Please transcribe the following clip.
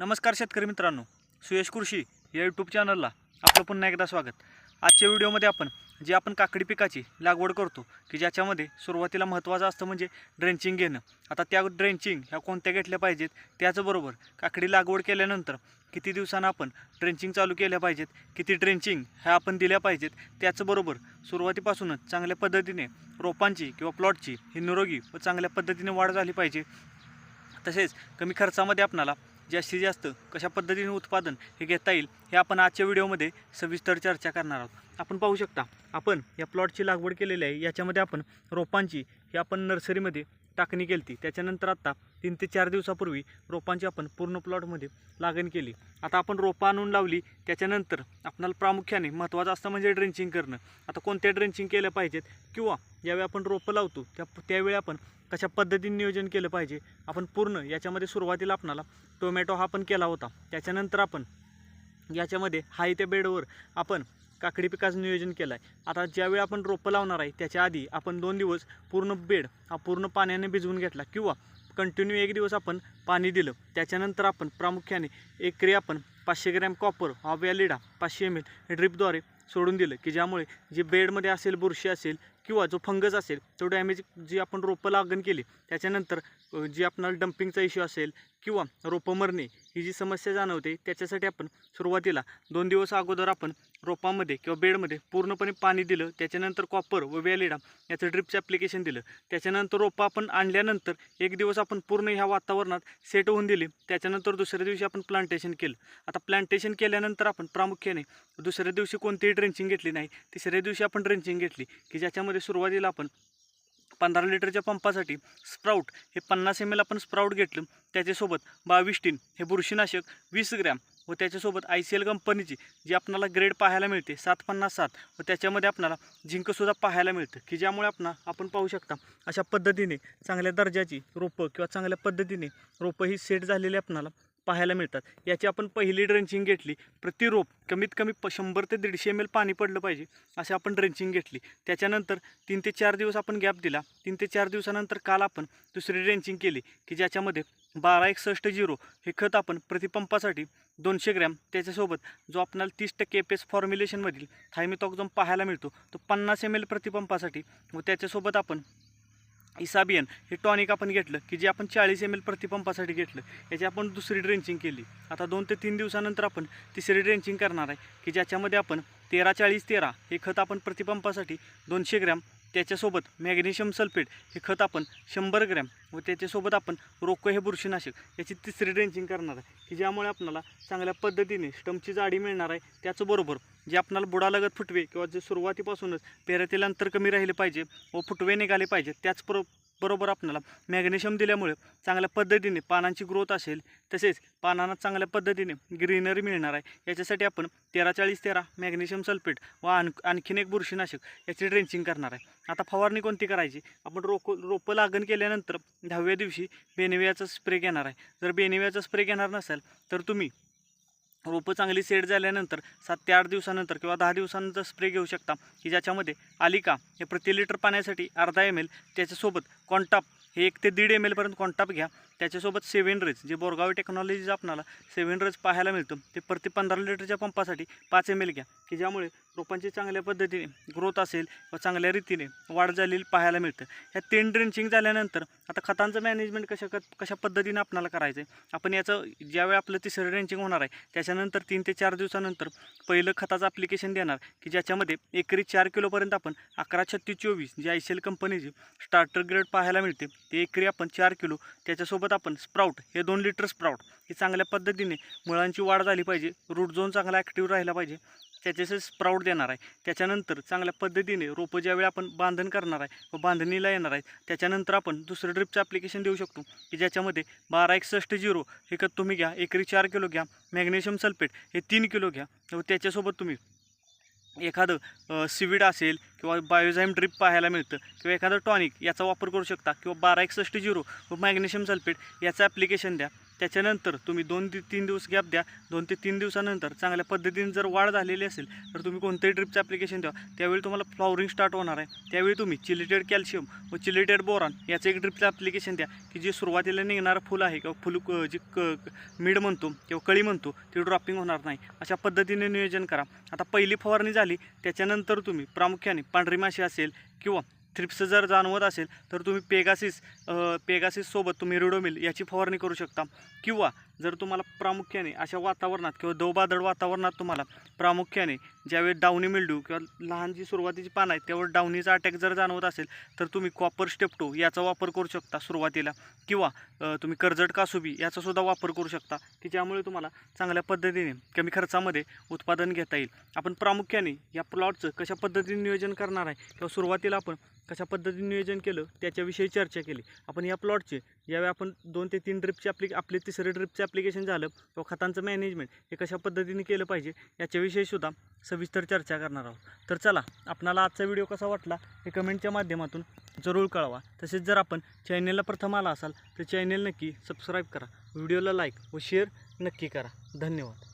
नमस्कार शेतकरी मित्रांनो सुयश कृषी या यूट्यूब चॅनलला आपलं पुन्हा एकदा स्वागत. आजच्या व्हिडिओमध्ये आपण जे आपण काकडी पिकाची लागवड करतो की ज्याच्यामध्ये सुरुवातीला महत्त्वाचं असतं म्हणजे ड्रेंचिंग घेणं. आता त्या ड्रेंचिंग ह्या कोणत्या घेतल्या पाहिजेत? त्याचबरोबर काकडी लागवड केल्यानंतर किती दिवसानं आपण ड्रेंचिंग चालू केल्या पाहिजेत? किती ड्रेंचिंग ह्या आपण दिल्या पाहिजेत? त्याचबरोबर सुरुवातीपासूनच चांगल्या पद्धतीने रोपांची किंवा प्लॉटची ही निरोगी व चांगल्या पद्धतीने वाढ झाली पाहिजे. तसेच कमी खर्चामध्ये आपणाला जास्तीत जास्त कशा पद्धतीने उत्पादन हे घेता येईल हे आपण आजच्या व्हिडिओमध्ये सविस्तर चर्चा करणार आहोत. आपण पाहू शकता आपण या प्लॉटची लागवड केलेली आहे. याच्यामध्ये आपण रोपांची ही आपण नर्सरीमध्ये टाकणी केली ती त्याच्यानंतर आत्ता तीन ते चार दिवसापूर्वी रोपांची आपण पूर्ण प्लॉटमध्ये लागण केली. आता आपण रोपं आणून लावली त्याच्यानंतर आपणाला प्रामुख्याने महत्त्वाचं असतं म्हणजे ड्रेंचिंग करणं. आता कोणत्या ड्रेंचिंग केलं पाहिजेत? किंवा ज्यावेळी आपण रोपं लावतो त्या त्यावेळी आपण कशा पद्धतीने नियोजन केलं पाहिजे? आपण पूर्ण याच्यामध्ये सुरुवातीला आपणाला टोमॅटो हा पण केला होता. त्याच्यानंतर आपण याच्यामध्ये हाय त्या बेडवर आपण काकडी पिकाचं नियोजन केलं आहे आता ज्यावेळी आपण रोपं लावणार आहे त्याच्या आधी आपण दोन दिवस पूर्ण बेड हा पूर्ण पाण्याने भिजवून घेतला किंवा कंटिन्यू एक दिवस आपण पाणी दिलं. त्याच्यानंतर आपण प्रामुख्याने एकरी आपण पाचशे ग्रॅम कॉपर हा व्हॅलिडा पाचशे एम एल ड्रिपद्वारे सोडून दिलं की ज्यामुळे जे बेडमध्ये असेल बुरशी असेल किंवा जो फंगस असेल तो डॅमेज जी आपण रोपं लागण केली त्याच्यानंतर जी आपणाला डम्पिंगचा इश्यू असेल किंवा रोपं मरणे ही जी समस्या जाणवते त्याच्यासाठी आपण सुरुवातीला दोन दिवस अगोदर आपण रोपामध्ये किंवा बेडमध्ये पूर्णपणे पाणी दिलं त्याच्यानंतर कॉपर व व्हॅलिडाम याचं ड्रिपचं ॲप्लिकेशन दिलं. त्याच्यानंतर रोपं आपण आणल्यानंतर एक दिवस आपण पूर्ण ह्या वातावरणात सेट होऊन दिली. त्याच्यानंतर दुसऱ्या दिवशी आपण प्लांटेशन केलं. आता प्लांटेशन केल्यानंतर आपण प्रामुख्याने दुसऱ्या दिवशी कोणतीही ड्रेंचिंग घेतली नाही. तिसऱ्या दिवशी आपण ड्रेंचिंग घेतली की ज्याच्यामध्ये सुरुवातीला आपण पंधरा लिटरच्या पंपासाठी स्प्राऊट हे पन्नास एम एल आपण स्प्राऊट घेतलं. त्याच्यासोबत बावीस टीन हे बुरशीनाशक वीस ग्रॅम व त्याच्यासोबत आय सी एल कंपनीची जी आपणाला ग्रेड पाहायला मिळते सात पन्नास सात व त्याच्यामध्ये आपणाला झिंकसुद्धा पाहायला मिळतं. की ज्यामुळे आपण आपण पाहू शकता अशा पद्धतीने चांगल्या दर्जाची रोपं किंवा चांगल्या पद्धतीने रोपं ही सेट झालेली आपणाला पाहायला मिळतात. याची आपण पहिली ड्रेंचिंग घेतली. प्रतिरोप कमीत कमी प शंभर ते दीडशे एम एल पाणी पडलं पाहिजे असे आपण ड्रेंचिंग घेतली. त्याच्यानंतर तीन ते चार दिवस आपण गॅप दिला. तीन ते चार दिवसानंतर काल आपण दुसरी ड्रेंचिंग केली की ज्याच्यामध्ये बारा एकसष्ट झिरो हे खत आपण प्रतिपंपासाठी दोनशे ग्रॅम त्याच्यासोबत जो आपल्याला तीस टक्के एस फॉर्म्युलेशनमधील थायमिथॉक्झम पाहायला मिळतो तो पन्नास एम एल प्रतिपंपासाठी व त्याच्यासोबत आपण इसाबियन हे टॉनिक आपण घेतलं की जे आपण चाळीस एम एल प्रतिपंपासाठी घेतलं याची आपण दुसरी ड्रेंचिंग केली. आता दोन ते तीन दिवसानंतर आपण तिसरी ड्रेंचिंग करणार आहे की ज्याच्यामध्ये आपण तेरा चाळीस तेरा हे खत आपण प्रतिपंपासाठी दोनशे ग्रॅम त्याच्यासोबत मॅग्नेशियम सल्फेट हे खत आपण शंभर ग्रॅम व त्याच्यासोबत आपण रोको हे बुरशीनाशक याची तिसरी ड्रेंचिंग करणार आहे. की ज्यामुळे आपल्याला चांगल्या पद्धतीने स्टमची जाडी मिळणार आहे. त्याचबरोबर जे आपल्याला बुडालगत फुटवे किंवा जे सुरुवातीपासूनच पेरातील अंतर कमी राहिले पाहिजे व फुटवे निघाले पाहिजे त्याचबरो बरोबर आपल्याला मॅग्नेशियम दिल्यामुळे चांगल्या पद्धतीने पानांची ग्रोथ असेल तसेच पानांना चांगल्या पद्धतीने ग्रीनरी मिळणार आहे. याच्यासाठी आपण तेरा चाळीस तेरा मॅग्नेशियम सल्फेट व आण आणखीन एक बुरशीनाशक याची ड्रेंचिंग करणार आहे. आता फवारणी कोणती करायची? आपण रोको रोपं लागण केल्यानंतर दहाव्या दिवशी बेनिवियाचा स्प्रे घेणार आहे. जर बेनिवियाचा स्प्रे घेणार नसेल तर तुम्ही रोपं चांगली सेट झाल्यानंतर सात ते आठ दिवसानंतर किंवा दहा दिवसानंतर स्प्रे घेऊ शकता. की ज्याच्यामध्ये आलिका हे प्रति लिटर पाण्यासाठी अर्धा एम एल त्याच्यासोबत कॉन्टाप हे एक ते दीड एम एलपर्यंत कॉन्टाप घ्या. त्याच्यासोबत सेवन रेज जे बोरगावी टेक्नॉलॉजीचं आपणाला सेवन रेज पाहायला मिळतं ते प्रति पंधरा लिटरच्या पंपासाठी पाच एम एल घ्या. की ज्यामुळे रोपांची चांगल्या पद्धतीने ग्रोथ असेल व चांगल्या रीतीने वाढ झालेली पाहायला मिळतं. ह्या तीन ड्रेंचिंग झाल्यानंतर आता खतांचं मॅनेजमेंट कशा क कशा पद्धतीने आपल्याला करायचं आहे आपण याचं ज्यावेळी आपलं तिसरं ड्रेंचिंग होणार आहे त्याच्यानंतर तीन ते चार दिवसानंतर पहिलं खताचं ॲप्लिकेशन देणार की ज्याच्यामध्ये एकरी चार किलोपर्यंत आपण अकरा छत्तीस चोवीस जी आय सी एल कंपनीची स्टार्टर ग्रेड पाहायला मिळते ते एकरी आपण चार किलो त्याच्यासोबत आपण स्प्राऊट हे दोन लिटर स्प्राऊट हे चांगल्या पद्धतीने मुळांची वाढ झाली पाहिजे रूट झोन चांगला ॲक्टिव्ह राहिला पाहिजे त्याच्याशी स्प्राऊट देणार आहे. त्याच्यानंतर चांगल्या पद्धतीने रोपं ज्यावेळी आपण बांधण करणार आहे व बांधणीला येणार आहे त्याच्यानंतर आपण दुसरं ड्रिपचं ॲप्लिकेशन देऊ शकतो की ज्याच्यामध्ये बारा एकसष्ट झिरो हे खत तुम्ही घ्या एकरी चार किलो घ्या मॅग्नेशियम सल्फेट हे तीन किलो घ्या व त्याच्यासोबत तुम्ही एखादं सिविड असेल किंवा बायोझाईम ड्रिप पाहायला मिळतं किंवा एखादं टॉनिक याचा वापर करू शकता किंवा बारा एकसष्ट झिरो व मॅग्नेशियम सल्फेट याचं ॲप्लिकेशन द्या. त्याच्यानंतर तुम्ही दोन ते तीन दिवस गॅप द्या. दोन ते तीन दिवसानंतर चांगल्या पद्धतीने जर वाढ झालेली असेल तर तुम्ही कोणत्याही ड्रिपचं ॲप्लिकेशन द्या त्यावेळी तुम्हाला फ्लॉवरिंग स्टार्ट होणार आहे. त्यावेळी तुम्ही चिलेटेड कॅल्शियम व चिलेटेड बोरॉन याचं एक ड्रिपचं ॲप्लिकेशन द्या. की जे सुरुवातीला निघणारं फुल आहे किंवा फुल क- जी क मीड म्हणतो किंवा कळी म्हणतो ती ड्रॉपिंग होणार नाही. अशा पद्धतीने नियोजन करा. आता पहिली फवारणी झाली. त्याच्यानंतर तुम्ही प्रामुख्याने पांढरी माशी असेल किंवा थ्रिप्स जर जाणवत असेल तर तुम्ही पेगासिस पेगासिससोबत तुम्ही रिडोमिल याची फवारणी करू शकता. किंवा जर तुम्हाला प्रामुख्याने अशा वातावरणात किंवा दवबादळ वातावरणात तुम्हाला प्रामुख्याने ज्यावेळी डावणी मिल्डू किंवा लहान जी सुरुवातीची पानं आहेत त्यावर डावणीचा अटॅक जर जाणवत असेल तर तुम्ही कॉपर स्टेप्टो याचा वापर करू शकता सुरुवातीला. किंवा तुम्ही कर्जट कासुबी याचासुद्धा वापर करू शकता की ज्यामुळे तुम्हाला चांगल्या पद्धतीने कमी खर्चामध्ये उत्पादन घेता येईल. आपण प्रामुख्याने या प्लॉटचं कशा पद्धतीने नियोजन करणार आहे किंवा सुरुवातीला आपण कशा पद्धतीने नियोजन केलं त्याच्याविषयी चर्चा केली. आपण या प्लॉटचे यावेळी आपण दोन ते तीन ड्रिपचे आपली आपले तिसरे ड्रिपचे ॲप्लिकेशन झालं किंवा खतांचं मॅनेजमेंट हे कशा पद्धतीने केलं पाहिजे याच्याविषयी सुद्धा सविस्तर चर्चा करणार आहोत. तर चला आपणाला आजचा व्हिडिओ कसा वाटला हे कमेंटच्या माध्यमातून जरूर कळवा. तसेच जर आपण चॅनेलला प्रथम आला असाल तर चॅनेल नक्की सबस्क्राईब करा व्हिडिओला लाईक व शेअर नक्की करा. धन्यवाद.